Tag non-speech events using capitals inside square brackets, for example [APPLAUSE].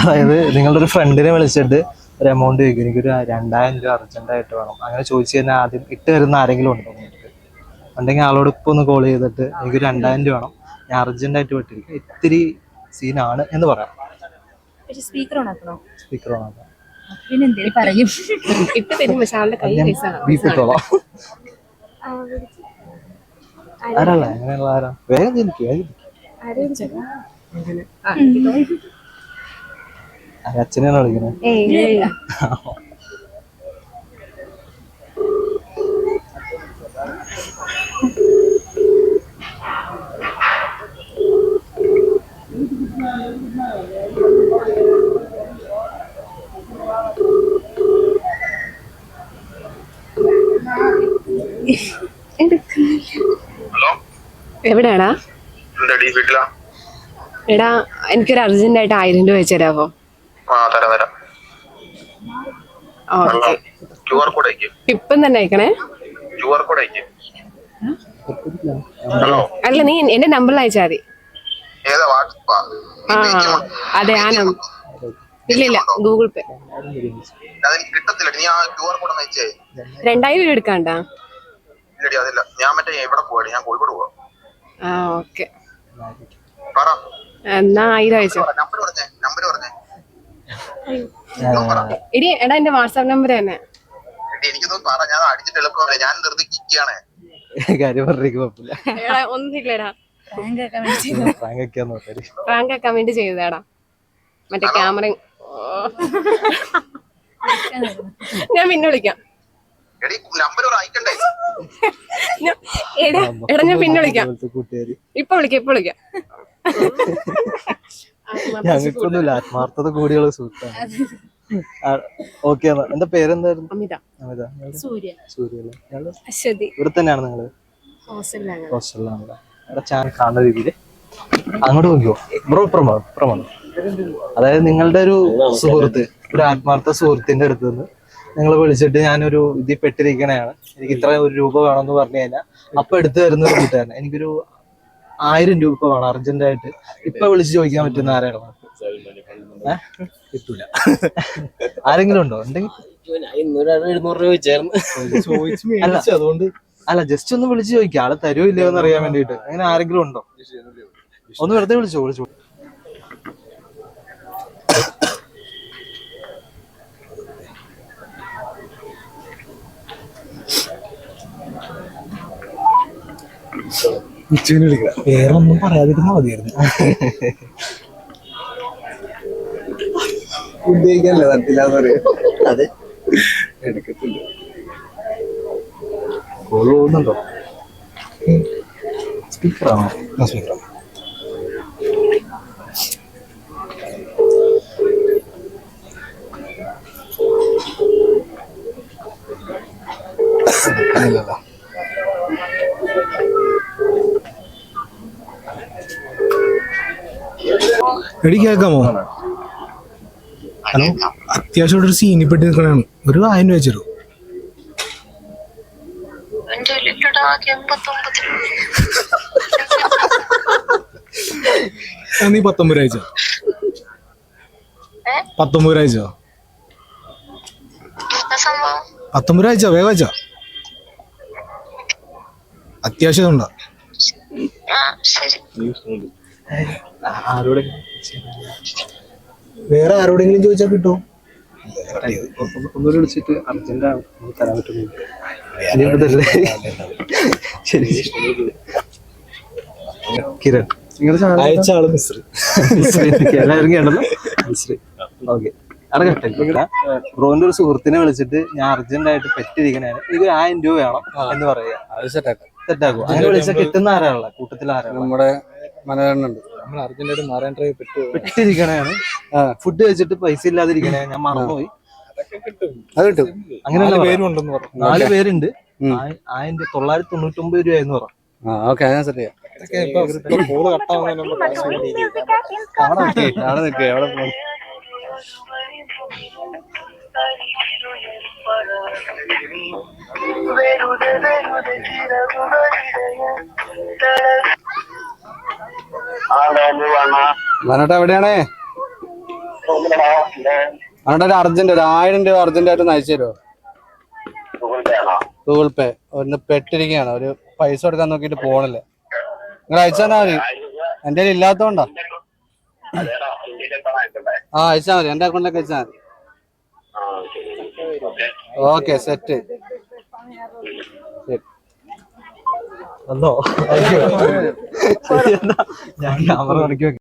അതായത് നിങ്ങളുടെ ഒരു ഫ്രണ്ടിനെ വിളിച്ചിട്ട് ഒരു എമൗണ്ട് ചോദിക്കും. എനിക്കൊരു രണ്ടായിരം രൂപ അർജന്റായിട്ട് വേണം. അങ്ങനെ ചോദിച്ചു കഴിഞ്ഞാൽ ആദ്യം ഇട്ട് തരുന്ന ആരെങ്കിലും ഉണ്ടോ നിങ്ങൾക്ക്? ഉണ്ടെങ്കിൽ ആളോട് ഇപ്പൊ ഒന്ന് കോൾ ചെയ്തിട്ട് എനിക്ക് രണ്ടായിരം രൂപ വേണം. ഞാൻ അർജന്റായിട്ട് വിട്ടിരിക്കും. ഇത്തിരി സീനാണ് എന്ന് പറയാം. സ്പീക്കർ ഓണാക്കണോ സ്പീക്കർ ഓണാക്കാം പിന്നെ എന്തേലും പറയും. ഇട്ട് തരും പക്ഷെ ആളുടെ കൈ പൈസ ബീഫ് ഇട്ടോളാം. ആരല്ല അങ്ങനെയുള്ള ആരാ വേഗം ജനിക്കും വേഗം ഏയ് ഹലോ? എവിടെയാടാ? എന്താടി വീട്ടിലാ. എടാ എനിക്കൊരു അർജന്റ് ആയിട്ട് ആയിരം രൂപ വെച്ചു തരാമോ ആ തരാം തരാം. ക്യു ആർ കോഡ് അയക്കും. ഇപ്പം തന്നെ അയക്കണേ? ക്യു ആർ കോഡ് അയക്കും ഹലോ അല്ല നീ എന്റെ നമ്പറിൽ അയച്ചാൽ മതി. ഏതാ വാട്സപ്പാ ആ അതെ ആ നമ്പർ ഇല്ല ഇല്ല ഗൂഗിൾ പേ അതെനിക്ക് കിട്ടത്തില്ല നീ ആ ക്യു ആർ കോഡ് ഒന്ന് അയച്ചേ. രണ്ടായിരം രൂപ എടുക്കാണ്ടാ? ഇല്ലടി അതില്ല. ഞാൻ മറ്റേ എവിടെ പോവാടി? ഞാൻ കോഴിക്കോട് പോവാ. ആ ഓക്കെ. പറ. എന്നാ ആയിരം അയച്ചോ. നമ്പർ പറഞ്ഞേ നമ്പർ പറഞ്ഞേ. എടി എടാ എന്റെ വാട്സാപ്പ് നമ്പർ തന്നെ. എടി എനിക്കൊന്നും പറ ഞാൻ അടിച്ചിട്ട് എളുപ്പമല്ല? ഞാൻ നിർത്തി കാര്യം എടാ റാങ്ക് ആക്കാൻ വേണ്ടി ചെയ്തതാടാ. മറ്റേ ക്യാമറ ഞാൻ പിന്നെ വിളിക്കാം. എടി നമ്പർ ഒരു അയക്കണ്ടേ എടാ എടാ ഞാൻ പിന്നെ വിളിക്കാം. ഇപ്പൊ വിളിക്കാം ഇപ്പൊ വിളിക്കാം. ഞങ്ങൾക്കൊന്നുമില്ല ആത്മാർത്ഥത കൂടിയുള്ള സുഹൃത്താണ്. ഓക്കെ എന്താ പേരെന്തായിരുന്നു? അമിത. അമിത. സൂര്യ. സൂര്യ അശ്വതി. ഇവിടെ തന്നെയാണ് നിങ്ങൾ? ഹോസ്റ്റലിലാണ് ഇവിടെ ചാനൽ കാണുന്ന രീതിയിൽ. അങ്ങോട്ട് നോക്കിയോ ബ്രോ പ്രമോ പ്രമോ. അതായത് നിങ്ങളുടെ ഒരു സുഹൃത്ത് ഒരു ആത്മാർത്ഥ സുഹൃത്തിന്റെ അടുത്ത് നിന്ന് നിങ്ങൾ വിളിച്ചിട്ട് ഞാനൊരു ഇതിൽ പെട്ടിരിക്കണയാണ്. എനിക്ക് ഇത്ര ഒരു രൂപ വേണമെന്ന് പറഞ്ഞു കഴിഞ്ഞാൽ അപ്പൊ എടുത്തു തരുന്ന ഒരു കൂട്ടുകാരൻ എനിക്കൊരു ആയിരം രൂപ ഇപ്പൊ വേണം അർജന്റ് ആയിട്ട് ഇപ്പൊ വിളിച്ച് ചോദിക്കാൻ പറ്റുന്ന ആരാണ്? കിട്ടൂല. ആരെങ്കിലും ഉണ്ടോ? ഉണ്ടെങ്കിൽ അതുകൊണ്ട് അല്ല ജസ്റ്റ് ഒന്ന് വിളിച്ചു ചോദിക്കാം. ആളെ തരുമോ ഇല്ലയോ എന്ന് അറിയാൻ വേണ്ടിട്ട് അങ്ങനെ ആരെങ്കിലും ഉണ്ടോ? ഒന്ന് വെറുതെ വിളിച്ചോ വിളിച്ചോ. വേറെ ഒന്നും പറയാതിരുന്നാ മതിയായിരുന്നു. ഉദ്ദേശിക്കാനല്ലേ തട്ടില്ലാന്ന് തരത്തില്ലാന്ന് പറയാം. അതെ. എടുക്കത്തില്ല. കോൾ പോകുന്നുണ്ടോ? സ്പീക്കറാണോ ഇല്ലല്ലോ എടി കേൾക്കാമോ? ഹലോ? അത്യാവശ്യം ഒരു സീനി പെട്ടി നിൽക്കണാണ് ഒരു ആയിരം രൂപ വെച്ചു നീ പത്തൊമ്പത് രൂപ അയച്ചോ? പത്തൊമ്പത് രൂപ അയച്ചോ? പത്തൊമ്പത് രൂപ അയച്ചോ? വേഗം അയച്ചോ? അത്യാവശ്യം ഉണ്ടോ? ആരോടെ? വേറെ ആരോടെങ്കിലും ചോദിച്ചാൽ കിട്ടോ ഒന്നുകൂടി വിളിച്ചിട്ട് അർജന്റ് ആണ് നമുക്ക് തരാൻ പറ്റുന്നില്ല ശരി കിരൺ അയച്ച ആൾ [LAUGHS] എല്ലാവരും കേട്ടല്ലോ ഓക്കെ. ബ്രോന്റെ ഒരു സുഹൃത്തിനെ വിളിച്ചിട്ട് ഞാൻ അർജന്റ് ആയിട്ട് പെറ്റിരിക്കണേന് എനിക്ക് ഒരു ആയിരം രൂപ വേണം എന്ന് പറയാ അത് സെറ്റാക്കാം അങ്ങനെ വിളിച്ചാൽ കിട്ടുന്ന ആരാണല്ലോ കൂട്ടത്തിൽ ആരാള നമ്മുടെ മനോരണ്ണുണ്ട് നമ്മൾ അർജന്റീന മാറാൻ ട്രൈ പറ്റുമോ പെട്ടിരിക്കണേണ് ഫുഡ് കഴിച്ചിട്ട് പൈസ ഇല്ലാതിരിക്കണേ ഞാൻ മറന്നുപോയി. അത് കിട്ടും. അങ്ങനെ നാല് തന്നെ പേരും പറയാം. ഉണ്ടെന്ന് പറഞ്ഞു. നാല് പേരുണ്ട്. ആയിരത്തി തൊള്ളായിരത്തി തൊണ്ണൂറ്റി ഒമ്പത് രൂപയെന്ന് പറഞ്ഞു. ആ ഓക്കെ ഞാൻ സെറ്റ് ചെയ്യാം കോൾ കട്ടാവുന്ന അവിടെ നിൽക്കേ അവിടെ നിൽക്കേ അവിടെ പോ. മനോട്ട് എവിടെയാണേ? അവിടെ ഒരു അർജന്റ് ഒരു ആയിരം രൂപ അർജന്റ് ആയിട്ട് അയച്ചു തരുമോ? ഗൂഗിൾ പേ ഒന്ന് പെട്ടിരിക്കുകയാണ്. ഒരു പൈസ കൊടുക്കാൻ നോക്കിട്ട് പോണില്ല. നിങ്ങൾ അയച്ചു തന്നാ മതി. എന്റെ കയ്യിൽ ഇല്ലാത്തോണ്ടാ ആ അയച്ചാ മതി. എന്റെ അക്കൗണ്ടിലേക്ക് അയച്ചാ മതി. ഓക്കെ സെറ്റ് എന്നാ ഞാൻ ക്യാമറ മടക്കി വെക്കാം